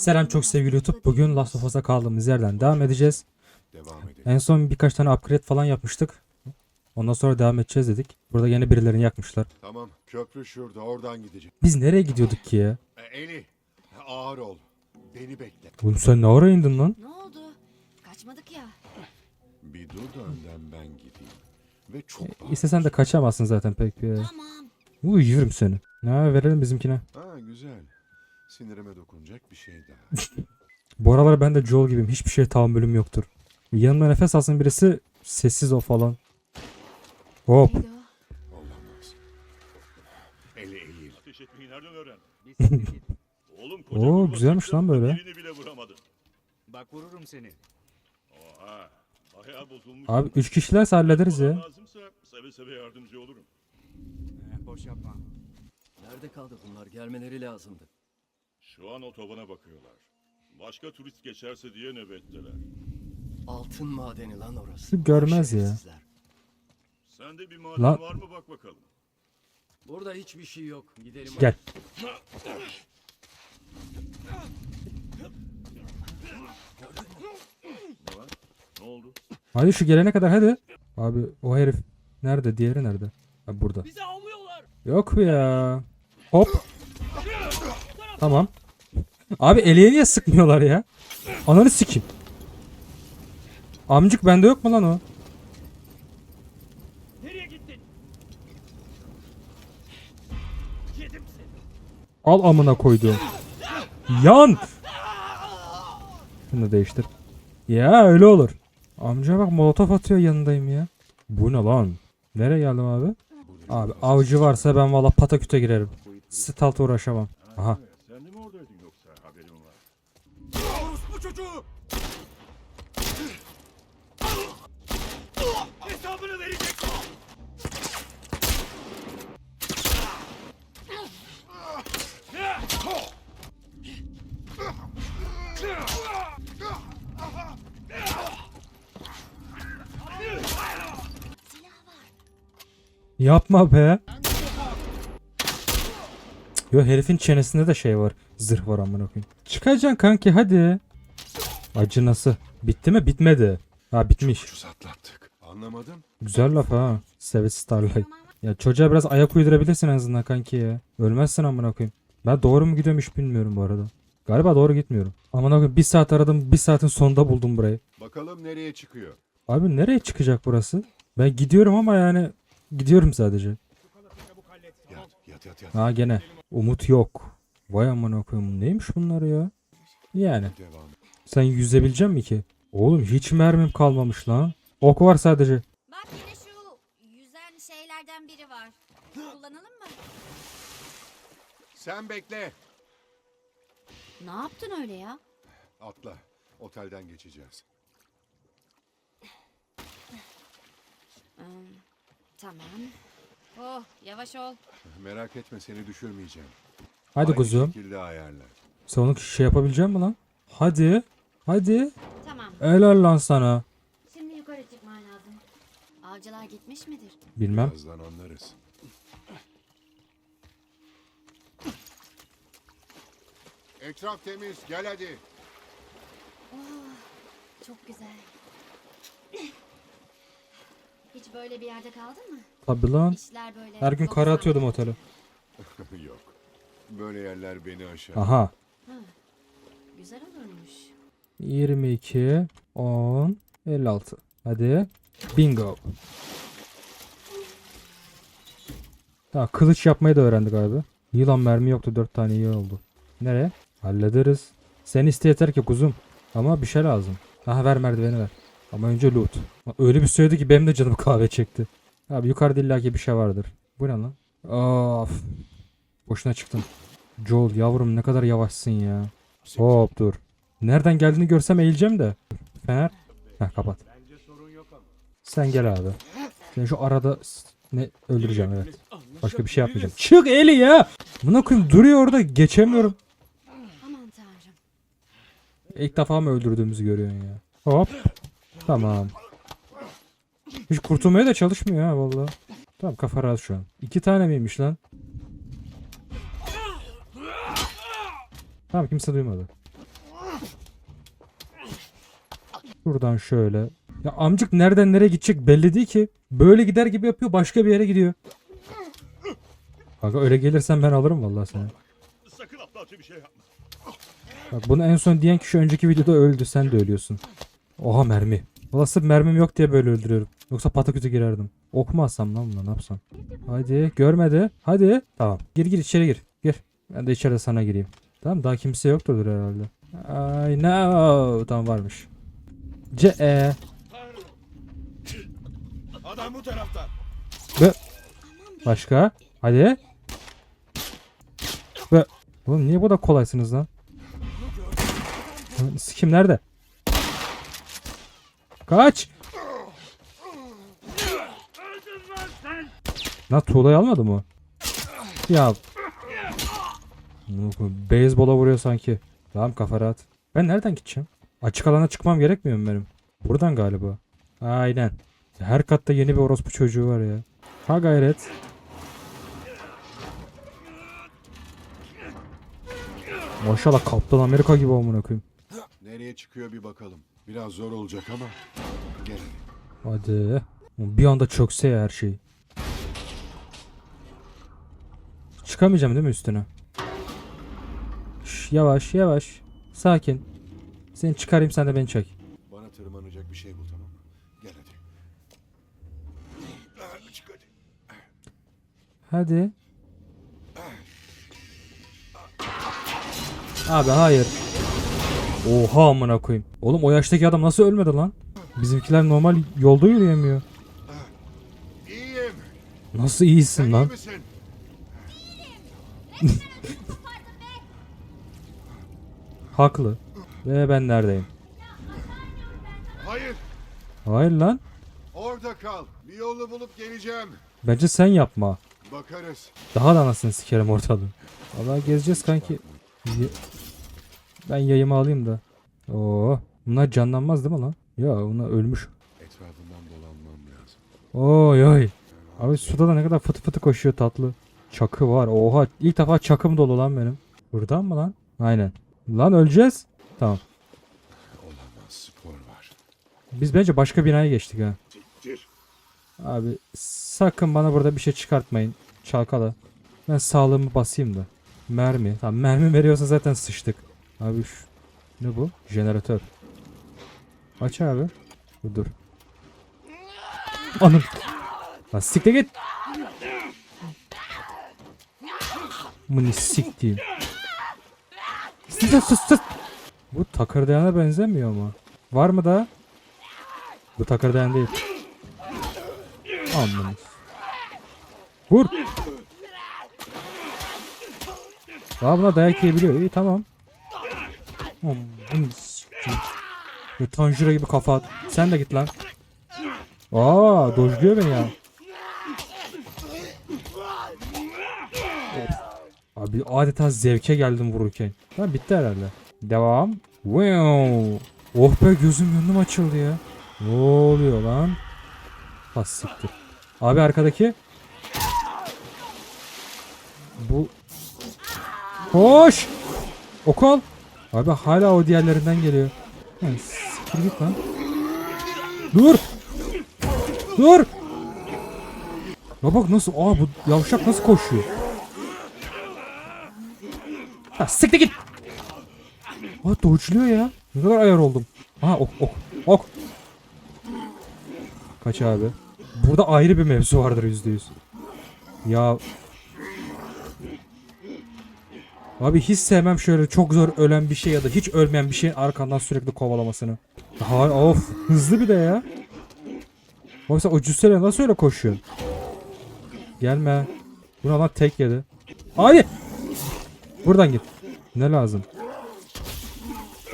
Selam çok sevgili YouTube. Bugün Last of Us'a kaldığımız yerden devam edeceğiz. Devam edelim. En son birkaç tane upgrade falan yapmıştık. Ondan sonra devam edeceğiz dedik. Burada yine birilerini yakmışlar. Tamam köprü şurada oradan gideceğim. Biz nereye gidiyorduk ki ya? E, Eli ağır ol. Beni bekle. Oğlum sen ne ara indin lan? Ne oldu? Kaçmadık ya. Bir dur da önden ben gideyim. Ve çok E. İstesen de kaçamazsın zaten pek bir. Tamam. Uy yürüm seni. Ne verelim bizimkine. Ha güzel. Sinirime dokunacak bir şey daha. Bu aralar ben de Joel gibiyim. Hiçbir şeye tahammülüm yoktur. Yanımda nefes alsın birisi sessiz o falan. Hop. Olamaz. Eli eğil. Ateş etmeyi nereden öğrendin? Oğlum koca Oo, kurbağa güzelmiş lan böyle. Birini bile vuramadın. Bak vururum seni. Oha. Bayağı bozulmuş. Abi 3 kişilerse hallederiz ya. lazımsa seve seve yardımcı olurum. Eh, boş yapma. Nerede kaldı bunlar? Gelmeleri lazımdı. Şu an otobana bakıyorlar. Başka turist geçerse diye nöbetteler. Altın madeni lan orası. Görmez ya. Şerefsizler. Sende bir maden Lan- var mı bak bakalım. Burada hiçbir şey yok. Gidelim. Gel. Ne var? Ne oldu? Hadi şu gelene kadar hadi. Abi o herif nerede? Diğeri nerede? Abi burada. Bizi avlıyorlar. Yok ya. Hop. Tamam. Abi Eli'ye niye sıkmıyorlar ya? Ananı sikeyim. Amcık bende yok mu lan o? Nereye gittin? Yedim seni. Al amına koyduğum. Yan. Şunu da değiştir. Ya öyle olur. Amca bak molotof atıyor yanındayım ya. Bu ne lan? Nereye geldim abi? Abi avcı varsa ben valla pataküte girerim. Stealth'a uğraşamam. Aha. Sen de mi oradaydın yoksa haberin var? Çocuğu. Hesabını verecek. Yapma be. Yo herifin çenesinde de şey var. Zırh var amına koyayım. Çıkacaksın kanki hadi. Acınası. Bitti mi? Bitmedi. Ha bitmiş. Ucuz atlattık. Anlamadım. Güzel laf ha. Sevet Starlight. Ya çocuğa biraz ayak uydurabilirsin en azından kanki ya. Ölmezsin amına koyayım. Ben doğru mu gidiyorum hiç bilmiyorum bu arada. Galiba doğru gitmiyorum. Amına koyayım bir saat aradım bir saatin sonunda buldum burayı. Bakalım nereye çıkıyor. Abi nereye çıkacak burası? Ben gidiyorum ama yani gidiyorum sadece. Yat yat yat yat. Ha gene. Umut yok. Vay amına koyayım neymiş bunlar ya? Yani Devam. Sen yüzebilecek mi ki? Oğlum hiç mermim kalmamış lan. Ok var sadece. Bak yine şu yüzen şeylerden biri var. Kullanalım mı? Sen bekle. Ne yaptın öyle ya? Atla. Otelden geçeceğiz. Tamam. Oh yavaş ol. Merak etme seni düşürmeyeceğim. Hadi Aynı kuzum. şekilde ayarla. Sen onu şey yapabilecek misin lan? Hadi. Hadi. Tamam. Helal lan sana. Şimdi yukarı çıkman lazım. Avcılar gitmiş midir? Bilmem. Birazdan anlarız. Etraf temiz. Gel hadi. Çok güzel. Hiç böyle bir yerde kaldın mı? Tabi lan. İşler böyle. Her gün kara atıyordum otele. Yok. Böyle yerler beni aşar. Aha. Güzel olurmuş. 22, 10, 56. Hadi. Bingo. Tamam kılıç yapmayı da öğrendik abi. Yılan mermi yoktu 4 tane iyi oldu. Nereye? Hallederiz. Sen iste yeter ki kuzum. Ama bir şey lazım. Aha ver merdiveni ver. Ama önce loot. Öyle bir söyledi ki benim de canım kahve çekti. Abi yukarıda illaki bir şey vardır. Bu ne lan? Of. Boşuna çıktın. Joel yavrum ne kadar yavaşsın ya. Hop dur. Nereden geldiğini görsem eğileceğim de. Fener. Heh kapat. Sen gel abi. Seni şu arada ne öldüreceğim evet. Başka bir şey yapmayacağım. Çık eli ya. Buna koyayım duruyor orada geçemiyorum. Aman tanrım. İlk defa mı öldürdüğümüzü görüyorsun ya. Hop. Tamam. Hiç kurtulmaya da çalışmıyor ha vallahi. Tamam kafa rahat şu an. İki tane miymiş lan? Tamam kimse duymadı. Şuradan şöyle. Ya amcık nereden nereye gidecek belli değil ki. Böyle gider gibi yapıyor başka bir yere gidiyor. Kanka öyle gelirsen ben alırım vallahi seni. Sakın aptalca bir şey yapma. Bak bunu en son diyen kişi önceki videoda öldü. Sen de ölüyorsun. Oha mermi. Olası mermim yok diye böyle öldürüyorum. Yoksa patakütü girerdim. Ok mu atsam lan buna ne yapsam? Hadi görmedi. Hadi. Tamam. Gir gir içeri gir. Gir. Ben de içeride sana gireyim. Tamam daha kimse yoktur herhalde. I know. Tamam varmış. C E. Adam bu tarafta. Başka? Hadi. Ve Oğlum niye bu da kolaysınız lan? Lan Sikim nerede? Kaç! Lan tuğlayı almadı mı? Ya. Beyzbola vuruyor sanki. Tamam kafa rahat. Ben nereden gideceğim? Açık alana çıkmam gerekmiyor mu benim? Buradan galiba. Aynen. Her katta yeni bir orospu çocuğu var ya. Ha gayret. Maşallah Kaptan Amerika gibi amına koyayım. Nereye çıkıyor bir bakalım. Biraz zor olacak ama. Gel. Hadi. Bir anda çökse ya her şey. Çıkamayacağım değil mi üstüne? Şş, yavaş yavaş. Sakin. Seni çıkarayım sen de beni çek. Bana tırmanacak bir şey bul tamam mı? Gel hadi. Çık hadi. Hadi. Abi hayır. Oha amına koyayım. Oğlum o yaştaki adam nasıl ölmedi lan? Bizimkiler normal yolda yürüyemiyor. İyiyim. Nasıl iyisin Sen lan? iyi misin? Haklı. Ve ben neredeyim? Hayır. Hayır lan. Orada kal. Bir yolu bulup geleceğim. Bence sen yapma. Bakarız. Daha da anasını sikerim ortalığı. Valla gezeceğiz kanki. Ben yayımı alayım da. Oo, bunlar canlanmaz değil mi lan? Ya bunlar ölmüş. Etrafından dolanmam lazım. Oy oy. Abi suda da ne kadar fıtı fıtı koşuyor tatlı. Çakı var. Oha ilk defa çakım dolu lan benim. Buradan mı lan? Aynen. Lan öleceğiz. Tamam. Olamaz. Spor var. Biz bence başka binaya geçtik ha. Siktir. Abi sakın bana burada bir şey çıkartmayın. Çalkala. Ben sağlığımı basayım da. Mermi. Tamam mermi veriyorsa zaten sıçtık. Abi şu... Ne bu? Jeneratör. Aç abi. Dur dur. Anım. Lan siktir git. Mını siktiğim. Sus sus sus. Bu takırdayana benzemiyor mu? Var mı da? Bu takırdayan değil. Anlamış. Vur. Daha buna dayak yiyebiliyor. İyi tamam. Sikeyim. Ya Tanjiro gibi kafa at. Sen de git lan. Aa, dojluyor beni ya. Abi adeta zevke geldim vururken. Tamam bitti herhalde. Devam. Wow. Oh be gözüm gönlüm açıldı ya. Ne oluyor lan? Ha siktir. Abi arkadaki. Bu. Koş. Okul. Abi hala o diğerlerinden geliyor. Siktir git lan. Dur. Dur. Ya bak nasıl aa bu yavşak nasıl koşuyor. Ha siktir git. Aa dodge'luyor ya. Ne kadar ayar oldum. Ha ok ok ok. Kaç abi? Burada ayrı bir mevzu vardır yüzde yüz. Ya Abi hiç sevmem şöyle çok zor ölen bir şey ya da hiç ölmeyen bir şeyin arkandan sürekli kovalamasını. Ha, of hızlı bir de ya. Oysa o cüsseyle nasıl öyle koşuyor? Gelme. Buna lan tek yedi. Hadi. Buradan git. Ne lazım?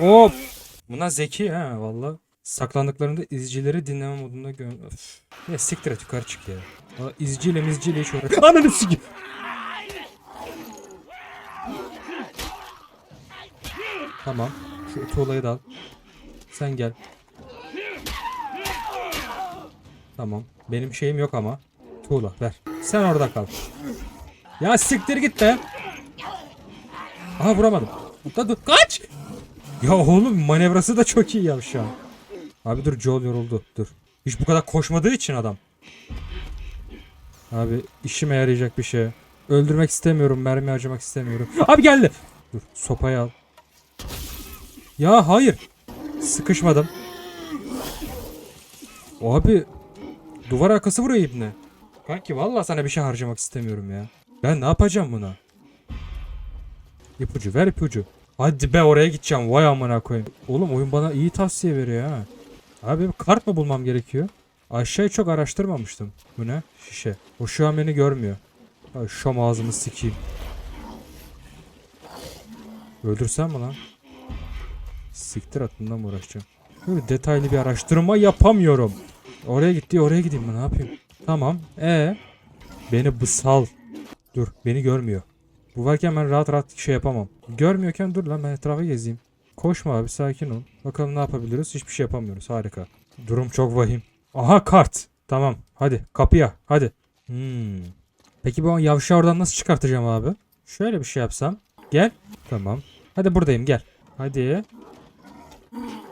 Hop. Bunlar zeki ha valla. Saklandıklarında izcileri dinleme modunda gö... Öf. Ya siktir et yukarı çık ya. Valla izciyle mizciyle hiç uğraş... Ananı sikeyim. Tamam. Şu tuğlayı da al. Sen gel. Tamam. Benim şeyim yok ama. Tuğla ver. Sen orada kal. Ya siktir git be. Aha vuramadım. Dur, dur. Kaç. Ya oğlum manevrası da çok iyi ya şu an. Abi dur Joel yoruldu. Dur. Hiç bu kadar koşmadığı için adam. Abi işime yarayacak bir şey. Öldürmek istemiyorum. Mermi harcamak istemiyorum. Abi geldi. Dur sopayı al. Ya hayır. Sıkışmadım. Abi duvar arkası vuruyor ibne. Kanki vallahi sana bir şey harcamak istemiyorum ya. Ben ne yapacağım buna? İpucu ver ipucu. Hadi be oraya gideceğim vay amına koyayım. Oğlum oyun bana iyi tavsiye veriyor ha. Abi kart mı bulmam gerekiyor? Aşağıyı çok araştırmamıştım. Bu ne? Şişe. O şu an beni görmüyor. Ay şam ağzımı sikeyim. Öldürsem mi lan? Siktir at bundan mı uğraşacağım? Böyle detaylı bir araştırma yapamıyorum. Oraya gitti oraya gideyim mi ne yapayım? Tamam. E Beni bu sal. Dur beni görmüyor. Bu varken ben rahat rahat şey yapamam. Görmüyorken dur lan ben etrafa gezeyim. Koşma abi sakin ol. Bakalım ne yapabiliriz? Hiçbir şey yapamıyoruz. Harika. Durum çok vahim. Aha kart. Tamam. Hadi kapıya. Hadi. Hmm. Peki bu yavşağı oradan nasıl çıkartacağım abi? Şöyle bir şey yapsam. Gel. Tamam. Hadi buradayım gel. Hadi.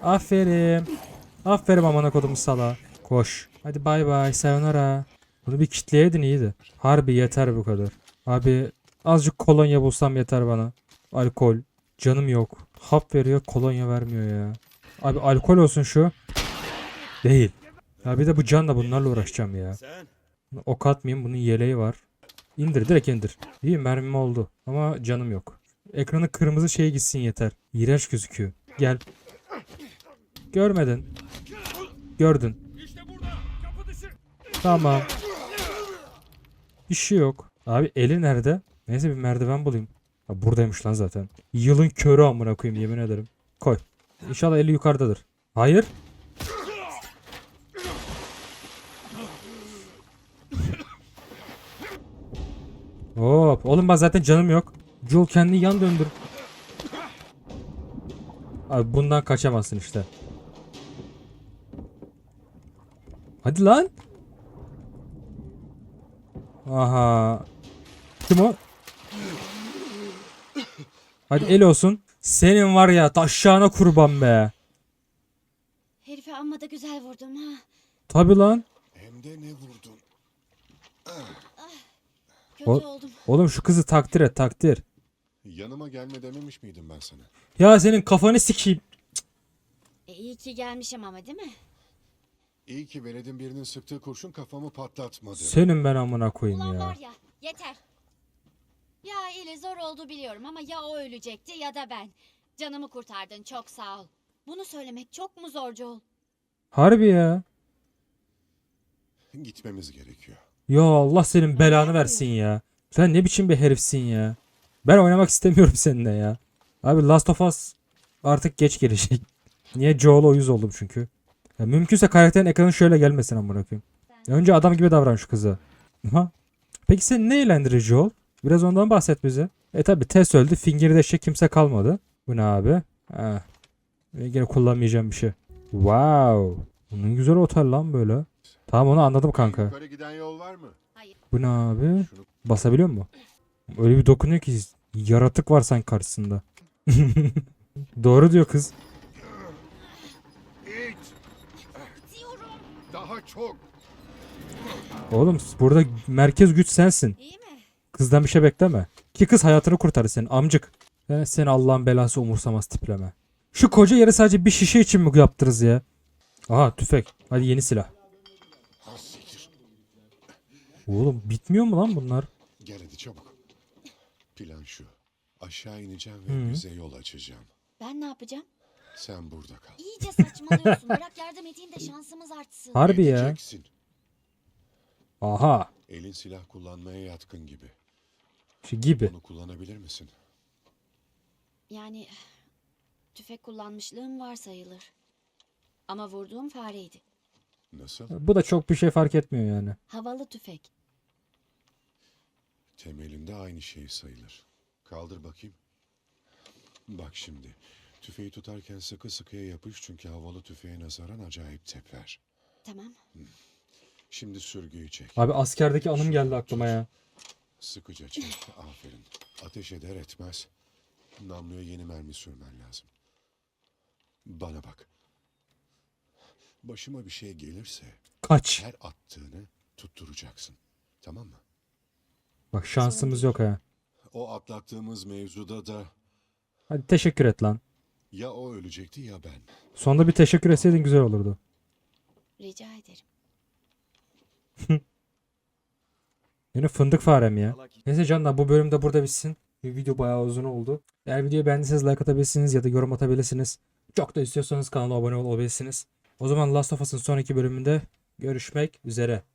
Aferin. Aferin amına kodum sala. Koş. Hadi bay bay sayonara. Bunu bir kitleyeydin iyiydi. Harbi yeter bu kadar. Abi azıcık kolonya bulsam yeter bana. Alkol. Canım yok. Hap veriyor kolonya vermiyor ya. Abi alkol olsun şu. Değil. Ya bir de bu canla bunlarla uğraşacağım ya. Ok atmayayım bunun yeleği var. İndir direkt indir. İyi mermim oldu ama canım yok. Ekranı kırmızı şey gitsin yeter. İğrenç gözüküyor. Gel. Görmedin. Gördün. Tamam. Bir şey yok. Abi eli nerede? Neyse bir merdiven bulayım. Ha, buradaymış lan zaten. Yılın körü amına koyayım yemin ederim. Koy. İnşallah eli yukarıdadır. Hayır. Hop. Oğlum ben zaten canım yok. Joel kendini yan döndür. Abi bundan kaçamazsın işte. Hadi lan. Aha. Kim o? Hadi el olsun. Senin var ya taşşağına kurban be. Herife amma da güzel vurdum ha. Tabi lan. Hem de ne vurdun? Kötü O- oldum. Oğlum şu kızı takdir et takdir. Yanıma gelme dememiş miydim ben sana? Ya senin kafanı sikeyim. E, iyi ki gelmişim ama değil mi? İyi ki veledin birinin sıktığı kurşun kafamı patlatmadı. Senin ben amına koyayım Ulan ya. var ya yeter. Ya ile zor oldu biliyorum ama ya o ölecekti ya da ben. Canımı kurtardın çok sağ ol. Bunu söylemek çok mu zor Joel? Harbi ya. Gitmemiz gerekiyor. Ya Allah senin belanı versin ya. Sen ne biçim bir herifsin ya. Ben oynamak istemiyorum seninle ya. Abi Last of Us artık geç gelecek. Niye Joel'a uyuz oldum çünkü. Ya mümkünse karakterin ekranı şöyle gelmesin amına koyayım. Önce adam gibi davran şu kıza. Ha? Peki seni ne eğlendirir Joel? Biraz ondan bahset bize. E tabi Tess öldü. Finger'i deşecek kimse kalmadı. Bu ne abi? Ha. Yine kullanmayacağım bir şey. Wow. Bunun güzel otel lan böyle. Tamam onu anladım kanka. Yukarı giden yol var mı? Bu ne abi? Şunu Basabiliyor mu? Öyle bir dokunuyor ki yaratık var sanki karşısında. Doğru diyor kız. Daha çok! Oğlum burada merkez güç sensin. İyi mi? Kızdan bir şey bekleme. Ki kız hayatını kurtarır senin amcık. Yani seni Allah'ın belası umursamaz tipleme. Şu koca yeri sadece bir şişe için mi yaptırız ya? Aha tüfek. Hadi yeni silah. Oğlum bitmiyor mu lan bunlar? Gel hadi çabuk. Plan şu. Aşağı ineceğim ve bize yol açacağım. Ben ne yapacağım? Sen burada kal. İyice saçmalıyorsun. Bırak yardım edeyim de şansımız artsın. Harbi ya. Edeceksin. Aha. Elin silah kullanmaya yatkın gibi. Şu gibi. Bunu kullanabilir misin? Yani tüfek kullanmışlığım var sayılır. Ama vurduğum fareydi. Nasıl? Bu da çok bir şey fark etmiyor yani. Havalı tüfek. Temelinde aynı şey sayılır. Kaldır bakayım. Bak şimdi. Tüfeği tutarken sıkı sıkıya yapış çünkü havalı tüfeğe nazaran acayip teper. Tamam. Şimdi sürgüyü çek. Abi askerdeki anım geldi aklıma ya. Sıkıca çek. Aferin. Ateş eder etmez. Namluya yeni mermi sürmen lazım. Bana bak. Başıma bir şey gelirse Kaç. her attığını tutturacaksın. Tamam mı? Bak şansımız yok ha. O atlattığımız mevzuda da Hadi teşekkür et lan. ya o ölecekti ya ben. Sonunda bir teşekkür etseydin güzel olurdu. Rica ederim. Yine fındık farem ya. Neyse canlar bu bölüm de burada bitsin. Bir video bayağı uzun oldu. Eğer videoyu beğendiyseniz like atabilirsiniz ya da yorum atabilirsiniz. Çok da istiyorsanız kanala abone olabilirsiniz. O zaman Last of Us'ın sonraki bölümünde görüşmek üzere.